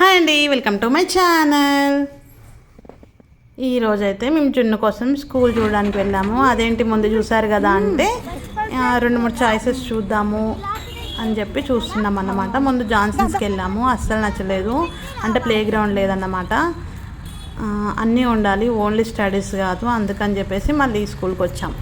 Hi అండి welcome to my channel. ఈరోజైతే మేము జున్ను కోసం స్కూల్ చూడడానికి వెళ్ళాము. అదేంటి ముందు చూసారు కదా అంటే రెండు మూడు చాయిసెస్ చూద్దాము అని చెప్పి చూస్తున్నాం అన్నమాట. ముందు జాన్సన్స్కి వెళ్ళాము అస్సలు నచ్చలేదు. అంటే ప్లే గ్రౌండ్ లేదన్నమాట అన్నీ ఉండాలి ఓన్లీ స్టడీస్ కాదు అందుకని చెప్పేసి మళ్ళీ స్కూల్కి వచ్చాం.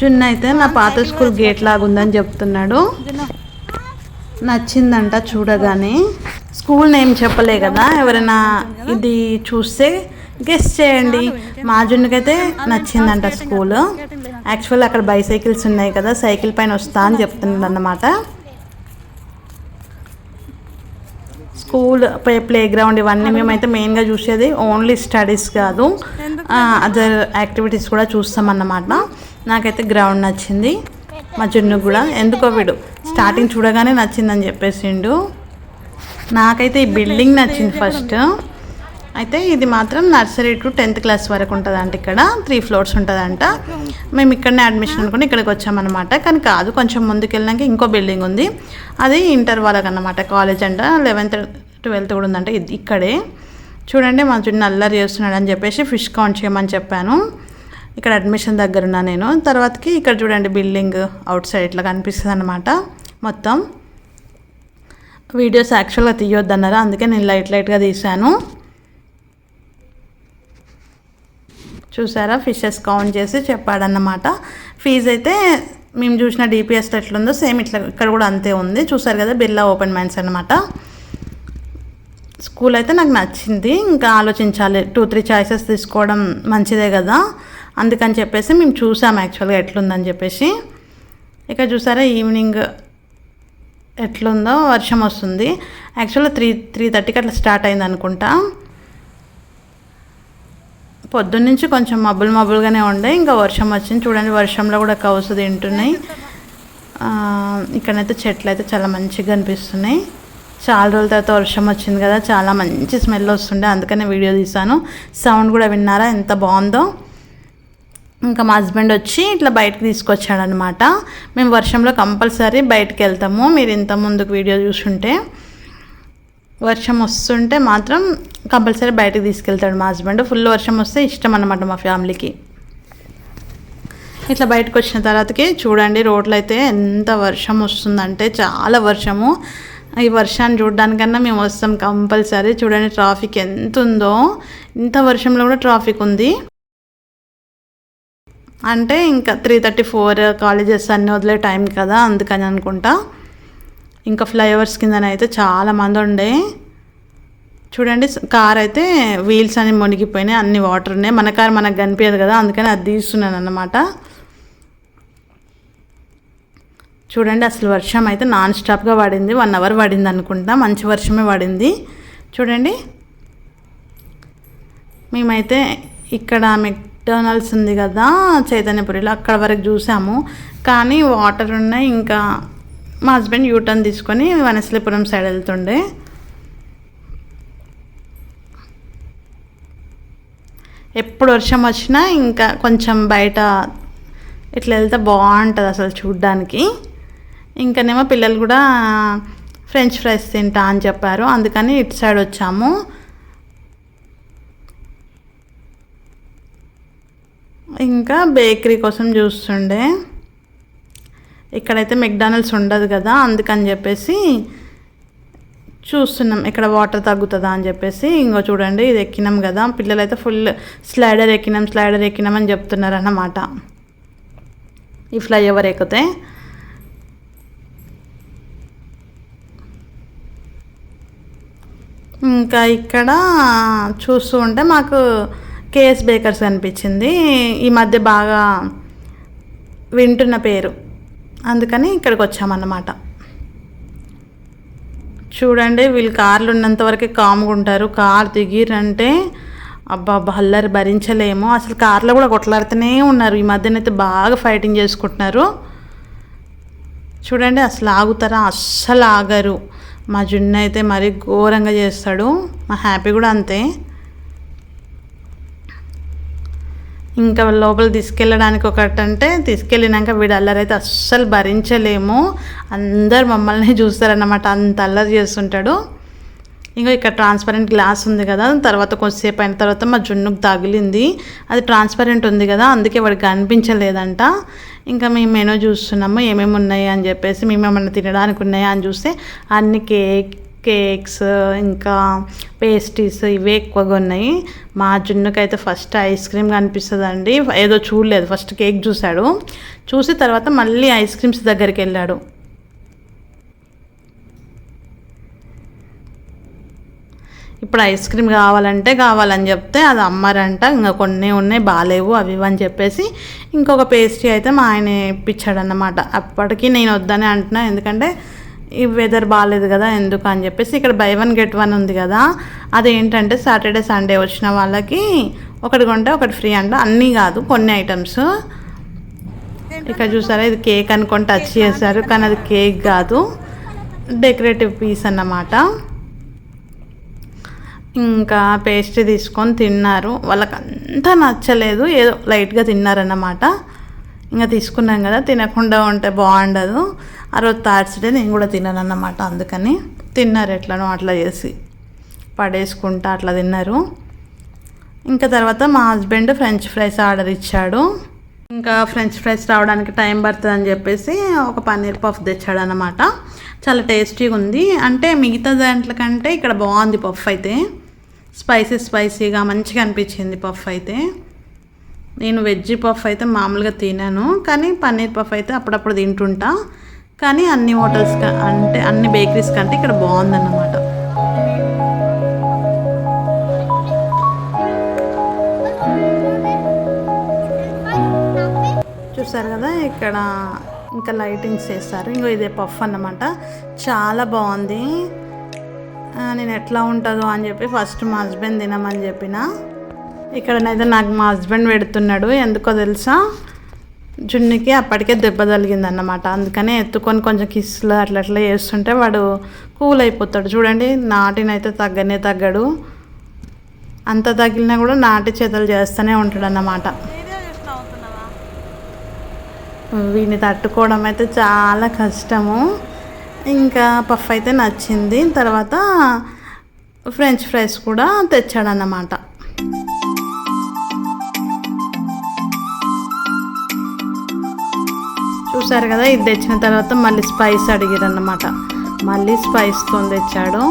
జున్ను అయితే నా పాత స్కూల్ గేట్ లాగా ఉందని చెప్తున్నాడు. నచ్చిందంట చూడగానే. స్కూల్ నేమ్ చెప్పలే కదా ఎవరైనా ఇది చూస్తే గెస్ట్ చేయండి. మా జున్నుకైతే నచ్చిందంట స్కూల్. యాక్చువల్ అక్కడ బైసైకిల్స్ ఉన్నాయి కదా సైకిల్ పైన వస్తా అని చెప్తున్నాడు అన్నమాట స్కూల్ ప్లే ప్లే గ్రౌండ్ ఇవన్నీ మేమైతే మెయిన్గా చూసేది ఓన్లీ స్టడీస్ కాదు. అదర్ యాక్టివిటీస్ కూడా చూస్తామన్నమాట. నాకైతే గ్రౌండ్ నచ్చింది. మా జున్ను కూడా ఎందుకో వీడు స్టార్టింగ్ చూడగానే నచ్చిందని చెప్పేసిండు. నాకైతే ఈ బిల్డింగ్ నచ్చింది ఫస్ట్. అయితే ఇది మాత్రం నర్సరీ టు టెన్త్ క్లాస్ వరకు ఉంటుందంట ఇక్కడ. త్రీ ఫ్లోర్స్ ఉంటుందంట. మేము ఇక్కడనే అడ్మిషన్ అనుకుని ఇక్కడికి వచ్చామన్నమాట. కానీ కాదు కొంచెం ముందుకు వెళ్ళినాక ఇంకో బిల్డింగ్ ఉంది. అది ఇంటర్ వాళ్ళకి అన్నమాట కాలేజ్ అంట. లెవెన్త్ ట్వెల్త్ కూడా ఉందంట. ఇది ఇక్కడే. చూడండి మా చుట్టూ అల్లరి చేస్తున్నాడు అని చెప్పేసి ఫిష్ కౌంట్ చేయమని చెప్పాను. ఇక్కడ అడ్మిషన్ దగ్గర ఉన్నా నేను. తర్వాతకి ఇక్కడ చూడండి బిల్డింగ్ అవుట్ సైడ్ ఇట్లా కనిపిస్తుంది అనమాట మొత్తం. వీడియోస్ యాక్చువల్గా తీయొద్దు అన్నారు అందుకే నేను లైట్ లైట్గా తీశాను. చూసారా? ఫిషెస్ కౌంట్ చేసి చెప్పాడన్నమాట. ఫీజు అయితే మేము చూసిన డిపిఎస్ ఎట్లుందో సేమ్ ఇట్లా ఇక్కడ కూడా అంతే ఉంది. చూసారు కదా? బిర్లా ఓపెన్ మైండ్స్ అనమాట స్కూల్ అయితే నాకు నచ్చింది. ఇంకా ఆలోచించాలి. టూ త్రీ చాయిసెస్ తీసుకోవడం మంచిదే కదా? అందుకని చెప్పేసి మేము చూసాం యాక్చువల్గా ఎట్లుందని చెప్పేసి. ఇక చూసారా? ఈవినింగ్ ఎట్లుందో వర్షం వస్తుంది. యాక్చువల్గా త్రీ త్రీ థర్టీకి అట్లా స్టార్ట్ అయింది అనుకుంటా. పొద్దున్న నుంచి కొంచెం మబ్బులు మబ్బులుగానే ఉండే. ఇంకా వర్షం వచ్చింది. చూడండి వర్షంలో కూడా కౌసు తింటున్నాయి. ఇక్కడైతే చెట్లు అయితే చాలా మంచిగా అనిపిస్తున్నాయి చాలా రోజుల తర్వాత వర్షం వచ్చింది కదా. చాలా మంచి స్మెల్ వస్తుండే. అందుకనే వీడియో తీసాను సౌండ్ కూడా విన్నారా? ఎంత బాగుందో? ఇంకా మా హస్బెండ్ వచ్చి ఇట్లా బయటకు తీసుకొచ్చాడనమాట మేము వర్షంలో కంపల్సరీ బయటకు వెళ్తాము. మీరు ఇంత ముందుకు వీడియో చూసుంటే వర్షం వస్తుంటే మాత్రం కంపల్సరీ బయటకు తీసుకెళ్తాడు మా హస్బెండ్. ఫుల్ వర్షం వస్తే ఇష్టం అనమాట మా ఫ్యామిలీకి. ఇట్లా బయటకు వచ్చిన తర్వాతకి చూడండి రోడ్లు అయితే ఎంత వర్షం వస్తుందంటే చాలా వర్షము. ఈ వర్షాన్ని చూడడానికన్నా మేము వస్తాం కంపల్సరీ. చూడండి ట్రాఫిక్ ఎంత ఉందో ఇంత వర్షంలో కూడా ట్రాఫిక్ ఉంది. అంటే ఇంకా త్రీ థర్టీ ఫోర్ కాలేజెస్ అన్నీ వదిలే టైం కదా అందుకని అనుకుంటా. ఇంకా ఫ్లైఓవర్స్ కిందన అయితే చాలా మంది ఉండే. చూడండి కార్ అయితే వీల్స్ అన్ని మునిగిపోయినాయి అన్ని వాటర్ ఉన్నాయి. మన కార్ మనకు కనిపించదు కదా అందుకని అది తీస్తున్నాను అన్నమాట. చూడండి అసలు వర్షం అయితే నాన్ స్టాప్గా పడింది. వన్ అవర్ పడింది అనుకుంటా మంచి వర్షమే పడింది. చూడండి మేమైతే ఇక్కడ మీకు మెక్డొనాల్డ్స్ ఉంది కదా చైతన్యపురిలో అక్కడ వరకు చూసాము. కానీ వాటర్ ఉన్నాయి ఇంకా మా హస్బెండ్ యూటర్న్ తీసుకొని వనసలిపురం సైడ్ వెళ్తుండే. ఎప్పుడు వర్షం వచ్చినా ఇంకా కొంచెం బయట ఇట్లా వెళ్తే బాగుంటుంది అసలు చూడ్డానికి. ఇంకానేమో పిల్లలు కూడా ఫ్రెంచ్ ఫ్రైస్ తింటా అని చెప్పారు. అందుకని ఇటు సైడ్ వచ్చాము. ఇంకా బేకరీ కోసం చూస్తుండే. ఇక్కడైతే మెక్డానల్డ్స్ ఉండదు కదా అందుకని చెప్పేసి చూస్తున్నాం. ఇక్కడ వాటర్ తగ్గుతుందా అని చెప్పేసి ఇంకో చూడండి ఇది ఎక్కినాం కదా. పిల్లలు అయితే ఫుల్ స్లైడర్ ఎక్కినాం స్లైడర్ ఎక్కినాం అని చెప్తున్నారు అన్నమాట ఈ ఫ్లైఓవర్ ఎక్కితే. ఇంకా ఇక్కడ చూస్తూ ఉంటే మాకు కేఎస్ బేకర్స్ అనిపించింది. ఈ మధ్య బాగా వింటున్న పేరు. అందుకని ఇక్కడికి వచ్చామన్నమాట. చూడండి వీళ్ళు కార్లు ఉన్నంత వరకే కాముగా ఉంటారు. కార్ దిగిరంటే అబ్బా బల్లరి భరించలేము. అసలు కార్లో కూడా కొట్లాడుతూనే ఉన్నారు. ఈ మధ్యనైతే బాగా ఫైటింగ్ చేసుకుంటున్నారు. చూడండి అసలు ఆగుతారా? అస్సలు ఆగరు. మా జున్ను అయితే మరీ ఘోరంగా చేస్తాడు. మా హ్యాపీ కూడా అంతే. ఇంకా లోపల తీసుకెళ్ళడానికి ఒకటి అంటే తీసుకెళ్ళినాక వీడు అల్లరి అయితే అస్సలు భరించలేము. అందరు మమ్మల్ని చూస్తారన్నమాట. అంత అల్లరి చేస్తుంటాడు. ఇంకా ఇక్కడ ట్రాన్స్పరెంట్ గ్లాస్ ఉంది కదా. తర్వాత కొద్దిసేపు అయిన తర్వాత మా జున్నుకు తగిలింది. అది ట్రాన్స్పరెంట్ ఉంది కదా. అందుకే వాడికి కనిపించలేదంట. ఇంకా మేము మెనూ చూస్తున్నాము ఏమేమి ఉన్నాయి అని చెప్పేసి మేము ఏమన్నా తినడానికి ఉన్నాయా అని చూస్తే అన్ని కేక్ కేక్స్ ఇంకా పేస్ట్రీస్ ఇవే ఎక్కువగా ఉన్నాయి. మా జున్నుకైతే ఫస్ట్ ఐస్ క్రీమ్ కనిపిస్తుందండి. ఏదో చూడలేదు ఫస్ట్ కేక్ చూశాడు. చూసి తర్వాత మళ్ళీ ఐస్ క్రీమ్స్ దగ్గరికి వెళ్ళాడు. ఇప్పుడు ఐస్ క్రీమ్ కావాలంటే కావాలని చెప్తే అది అమ్మారంట. ఇంకా కొన్ని ఉన్నాయి బాగాలేవు అవి అని చెప్పేసి ఇంకొక పేస్ట్రీ అయితే మా ఆయన ఇప్పించాడు అన్నమాట అప్పటికి నేను వద్దనే అంటున్నా ఎందుకంటే ఈ వెదర్ బాగాలేదు కదా ఎందుకు అని చెప్పేసి ఇక్కడ బై వన్ గెట్ వన్ ఉంది కదా. అదేంటంటే సాటర్డే సండే వచ్చిన వాళ్ళకి ఒకటి కొంటే ఒకటి ఫ్రీ అంట. అన్నీ కాదు కొన్ని ఐటమ్స్ ఇక్కడ చూసారా ఇది కేక్ అనుకొని టచ్ చేశారు కానీ అది కేక్ కాదు. డెకరేటివ్ పీస్ అన్నమాట. ఇంకా పేస్ట్ తీసుకొని తిన్నారు. వాళ్ళకంతా నచ్చలేదు ఏదో లైట్గా తిన్నారన్నమాట. ఇంకా తీసుకున్నాం కదా తినకుండా ఉంటే బాగుండదు. ఆ రోజు థర్స్డే నేను కూడా తిన్నాను అన్నమాట అందుకని తిన్నారు ఎట్లనో అట్లా చేసి. పడేసుకుంటా అట్లా తిన్నారు. ఇంకా తర్వాత మా హస్బెండ్ ఫ్రెంచ్ ఫ్రైస్ ఆర్డర్ ఇచ్చాడు. ఇంకా ఫ్రెంచ్ ఫ్రైస్ రావడానికి టైం పడుతుంది అని చెప్పేసి ఒక పన్నీర్ పఫ్ తెచ్చాడు అనమాట చాలా టేస్టీగా ఉంది. అంటే మిగతా దాంట్లో కంటే ఇక్కడ బాగుంది పఫ్ అయితే. స్పైసీ స్పైసీగా మంచిగా అనిపించింది పఫ్ అయితే. నేను వెజ్ పఫ్ అయితే మామూలుగా తినాను కానీ పన్నీర్ పఫ్ అయితే అప్పుడప్పుడు తింటుంటా. కానీ అన్ని హోటల్స్ అంటే అన్ని బేకరీస్ కంటే ఇక్కడ బాగుందన్నమాట. చూసారు కదా ఇక్కడ ఇంకా లైటింగ్స్ వేస్తారు. ఇంకో ఇదే పఫ్ అన్నమాట. చాలా బాగుంది. నేను ఎట్లా ఉంటుందో అని చెప్పి ఫస్ట్ మా హస్బెండ్ తినమని చెప్పిన. ఇక్కడనైతే నాకు మా హస్బెండ్ పెడుతున్నాడు. ఎందుకో తెలుసా? జున్నుకి అప్పటికే దెబ్బ తగిలిందన్నమాట. అందుకనే ఎత్తుకొని కొంచెం కిస్సులు అట్లా అట్లా చేస్తుంటే వాడు కూల్ అయిపోతాడు. చూడండి నాటినైతే తగ్గనే తగ్గడు. అంత తగిలినా కూడా నాటి చేతలు చేస్తూనే ఉంటాడు అన్నమాట వీడిని తట్టుకోవడం అయితే చాలా కష్టము. ఇంకా పఫ్ అయితే నచ్చింది. తర్వాత ఫ్రెంచ్ ఫ్రైస్ కూడా తెచ్చాడన్నమాట. చూసారు కదా ఇది తెచ్చిన తర్వాత మళ్ళీ స్పైస్ అడిగారు మళ్ళీ స్పైస్తో తెచ్చాడు.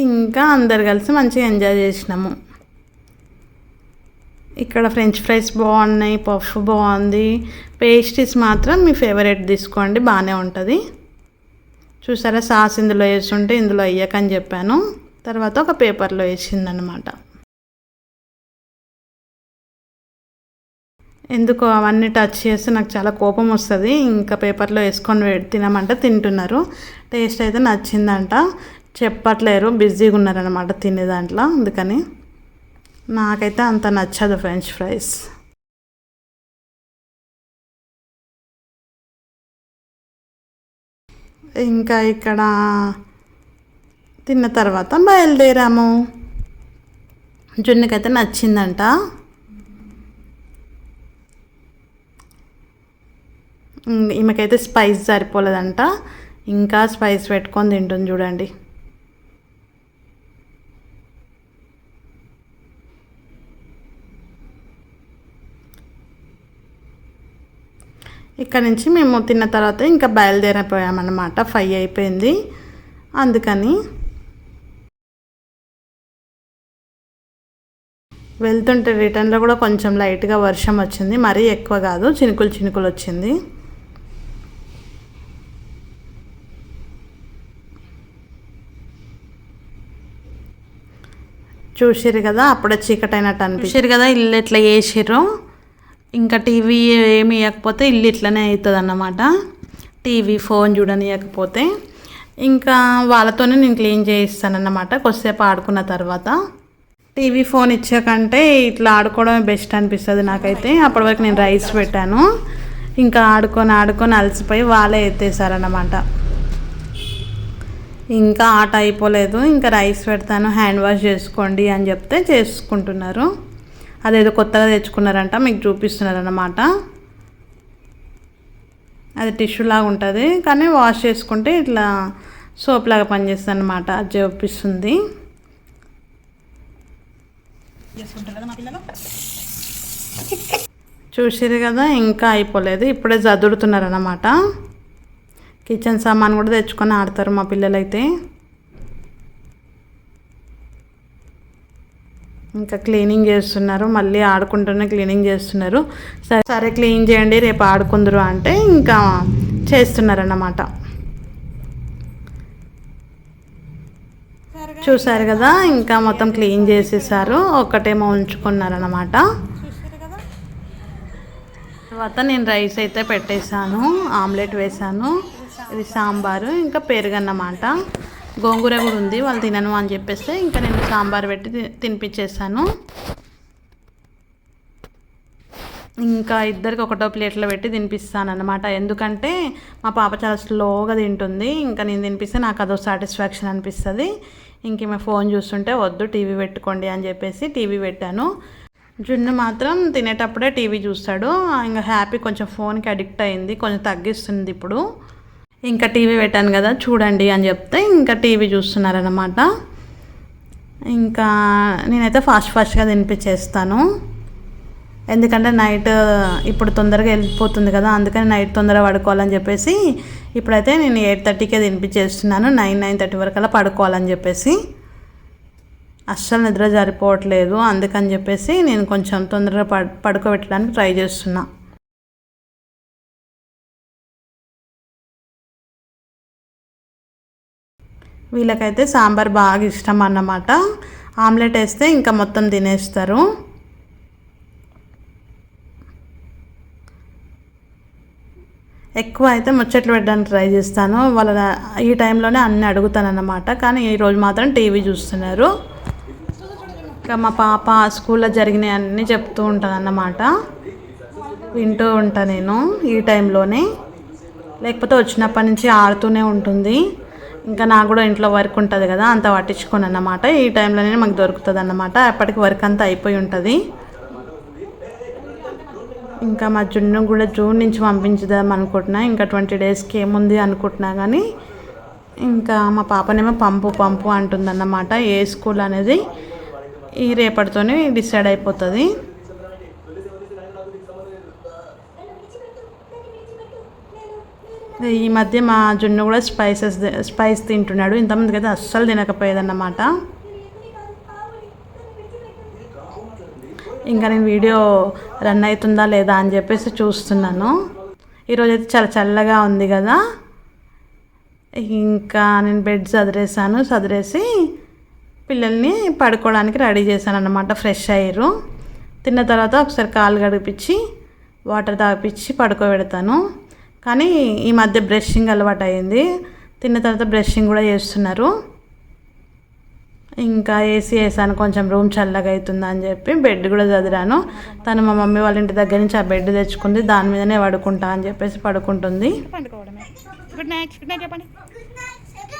ఇంకా అందరు కలిసి మంచిగా ఎంజాయ్ చేసినాము. ఇక్కడ ఫ్రెంచ్ ఫ్రైస్ బాగున్నాయి పఫ్ బాగుంది. పేస్ట్రీస్ మాత్రం మీ ఫేవరెట్ తీసుకోండి బాగానే ఉంటుంది. చూసారా సాస్ ఇందులో వేస్తుంటే ఇందులో వేయకని చెప్పాను. తర్వాత ఒక పేపర్లో వేసిందనమాట ఎందుకో అవన్నీ టచ్ చేస్తే నాకు చాలా కోపం వస్తుంది. ఇంకా పేపర్లో వేసుకొని తినమంటే తింటున్నారు. టేస్ట్ అయితే నచ్చిందంట. చెప్పట్లేరు. బిజీగా ఉన్నారనమాట తినే దాంట్లో. అందుకని నాకైతే అంత నచ్చదు ఫ్రెంచ్ ఫ్రైస్. ఇంకా ఇక్కడ తిన్న తర్వాత బయలుదేరాము. జున్నుకైతే నచ్చిందంట. ఈమెకైతే స్పైస్ సరిపోలేదంట. ఇంకా స్పైస్ పెట్టుకొని తింటుంది చూడండి. ఇక్కడ నుంచి మేము తిన్న తర్వాత ఇంకా బయలుదేరిపోయామన్నమాట. ఫైవ్ అయిపోయింది. అందుకని వెళ్తుంటే రిటర్న్లో కూడా కొంచెం లైట్గా వర్షం వచ్చింది. మరీ ఎక్కువ కాదు. చినుకులు చినుకులు వచ్చింది. చూసిరు కదా అప్పుడే చీకటి అయినట్టు అనిపించారు కదా ఇల్లు ఎట్లా చేసిర్రు. ఇంకా టీవీ ఏమి ఇవ్వకపోతే ఇల్లు ఇట్లనే అవుతుంది అన్నమాట టీవీ ఫోన్ చూడనియకపోతే ఇంకా వాళ్ళతోనే నేను క్లీన్ చేయిస్తానన్నమాట కొద్దిసేపు ఆడుకున్న తర్వాత. టీవీ ఫోన్ ఇచ్చాకంటే ఇట్లా ఆడుకోవడమే బెస్ట్ అనిపిస్తుంది నాకైతే. అప్పటి వరకు నేను రైస్ పెట్టాను. ఇంకా ఆడుకొని ఆడుకొని అలసిపోయి వాళ్ళే ఎత్తేసారన్నమాట. ఇంకా ఆట అయిపోలేదు ఇంకా రైస్ పెడతాను. హ్యాండ్ వాష్ చేసుకోండి అని చెప్తే చేసుకుంటున్నారు. అదేదో కొత్తగా తెచ్చుకున్నారంట మీకు చూపిస్తున్నారన్నమాట. అది టిష్యూ లాగా ఉంటుంది. కానీ వాష్ చేసుకుంటే ఇట్లా సోప్ లాగా పనిచేస్తుంది అనమాట అది చూపిస్తుంది. చేసుకుంటారు కదా చూసిరు కదా ఇంకా అయిపోలేదు. ఇప్పుడే చదువుతున్నారన్నమాట కిచెన్ సామాన్ కూడా తెచ్చుకొని ఆడతారు మా పిల్లలైతే. ఇంకా క్లీనింగ్ చేస్తున్నారు మళ్ళీ ఆడుకుంటూనే క్లీనింగ్ చేస్తున్నారు. సరే సరే క్లీన్ చేయండి రేపు ఆడుకుందరు అంటే ఇంకా చేస్తున్నారు అన్నమాట చూసారు కదా ఇంకా మొత్తం క్లీన్ చేసేసారు ఒక్కటేమో ఉంచుకున్నారన్నమాట తర్వాత నేను రైస్ అయితే పెట్టేశాను ఆమ్లెట్ వేశాను. ఇది సాంబారు ఇంకా పెరుగన్నమాట. గోంగూర కూడా ఉంది వాళ్ళు తినను అని చెప్పేస్తే ఇంకా నేను సాంబార్ పెట్టి తి- తినిపించేసాను ఇంకా ఇద్దరికి ఒకటో ప్లేట్లో పెట్టి తినిపిస్తాను అనమాట ఎందుకంటే మా పాప చాలా స్లోగా తింటుంది ఇంకా నేను తినిపిస్తే నాకు అదో సాటిస్ఫాక్షన్ అనిపిస్తుంది. ఇంక మేము ఫోన్ చూస్తుంటే వద్దు టీవీ పెట్టుకోండి అని చెప్పేసి టీవీ పెట్టాను. జున్ను మాత్రం తినేటప్పుడే టీవీ చూస్తాడు. ఇంకా హ్యాపీ కొంచెం ఫోన్కి అడిక్ట్ అయింది కొంచెం తగ్గిస్తుంది ఇప్పుడు. ఇంకా టీవీ పెట్టాను కదా చూడండి అని చెప్తే ఇంకా టీవీ చూస్తున్నారనమాట ఇంకా నేనైతే ఫాస్ట్ ఫాస్ట్గా తినిపించేస్తాను. ఎందుకంటే నైట్ ఇప్పుడు తొందరగా వెళ్ళిపోతుంది కదా అందుకని నైట్ తొందరగా పడుకోవాలని చెప్పేసి ఇప్పుడైతే నేను ఎయిట్ థర్టీకే తినిపించేస్తున్నాను నైన్ నైన్ థర్టీ వరకు అలా పడుకోవాలని చెప్పేసి. అస్సలు నిద్ర సరిపోవట్లేదు అందుకని చెప్పేసి నేను కొంచెం తొందరగా పడుకోబెట్టడానికి ట్రై చేస్తున్నాను వీళ్ళకైతే సాంబార్ బాగా ఇష్టం అన్నమాట. ఆమ్లెట్ వేస్తే ఇంకా మొత్తం తినేస్తారు. ఎక్కువ అయితే ముచ్చట్లు పెట్టడానికి ట్రై చేస్తాను. వాళ్ళ ఈ టైంలోనే అన్నీ అడుగుతాను అన్నమాట కానీ ఈరోజు మాత్రం టీవీ చూస్తున్నారు. ఇంకా మా పాప స్కూల్లో జరిగినవి అన్నీ చెప్తూ ఉంటాను అన్నమాట వింటూ ఉంటాను నేను ఈ టైంలోనే. లేకపోతే వచ్చినప్పటి నుంచి ఆడుతూనే ఉంటుంది. ఇంకా నాకు కూడా ఇంట్లో వర్క్ ఉంటుంది కదా అంత పట్టించుకోను అన్నమాట ఈ టైంలోనే మాకు దొరుకుతుంది అన్నమాట అప్పటికి వర్క్ అంతా అయిపోయి ఉంటుంది. ఇంకా మా జున్ను కూడా జూన్ నుంచి పంపించుదాం అనుకుంటున్నా. ఇంకా ట్వంటీ డేస్కి ఏముంది అనుకుంటున్నా కానీ ఇంకా మా పాపనేమో పంపు పంపు అంటుందన్నమాట. ఏ స్కూల్ అనేది ఈ రేపటితోనే డిసైడ్ అయిపోతుంది. ఈ మధ్య మా జున్ను కూడా స్పైసెస్ స్పైస్ తింటున్నాడు. ఇంతమందికి అయితే అస్సలు తినకపోయేదన్నమాట. ఇంకా నేను వీడియో రన్ అవుతుందా లేదా అని చెప్పేసి చూస్తున్నాను. ఈరోజు అయితే చాలా చల్లగా ఉంది కదా. ఇంకా నేను బెడ్ చదిరేసాను చదిరేసి పిల్లల్ని పడుకోవడానికి రెడీ చేశాను అనమాట ఫ్రెష్ అయ్యారు. తిన్న తర్వాత ఒకసారి కాలు గడిపించి వాటర్ తాగిపించి పడుకోబెడతాను. కానీ ఈ మధ్య బ్రషింగ్ అలవాటు అయింది తిన్న తర్వాత బ్రషింగ్ కూడా చేస్తున్నారు. ఇంకా ఏసీ వేసాను కొంచెం రూమ్ చల్లగా అవుతుంది అని చెప్పి బెడ్ కూడా చదిరాను. తను మా మమ్మీ వాళ్ళ ఇంటి దగ్గర నుంచి ఆ బెడ్ తెచ్చుకుంది దాని మీదనే పడుకుంటా అని చెప్పేసి పడుకుంటుంది.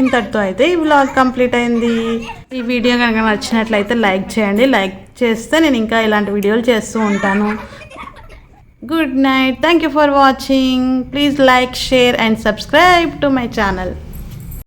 ఇంతటితో అయితే ఈ వ్లాగ్ కంప్లీట్ అయింది. ఈ వీడియో కనుక నచ్చినట్లయితే లైక్ చేయండి. లైక్ చేస్తే నేను ఇంకా ఇలాంటి వీడియోలు చేస్తూ ఉంటాను. good night. Thank you for watching. Please like share and subscribe to my channel.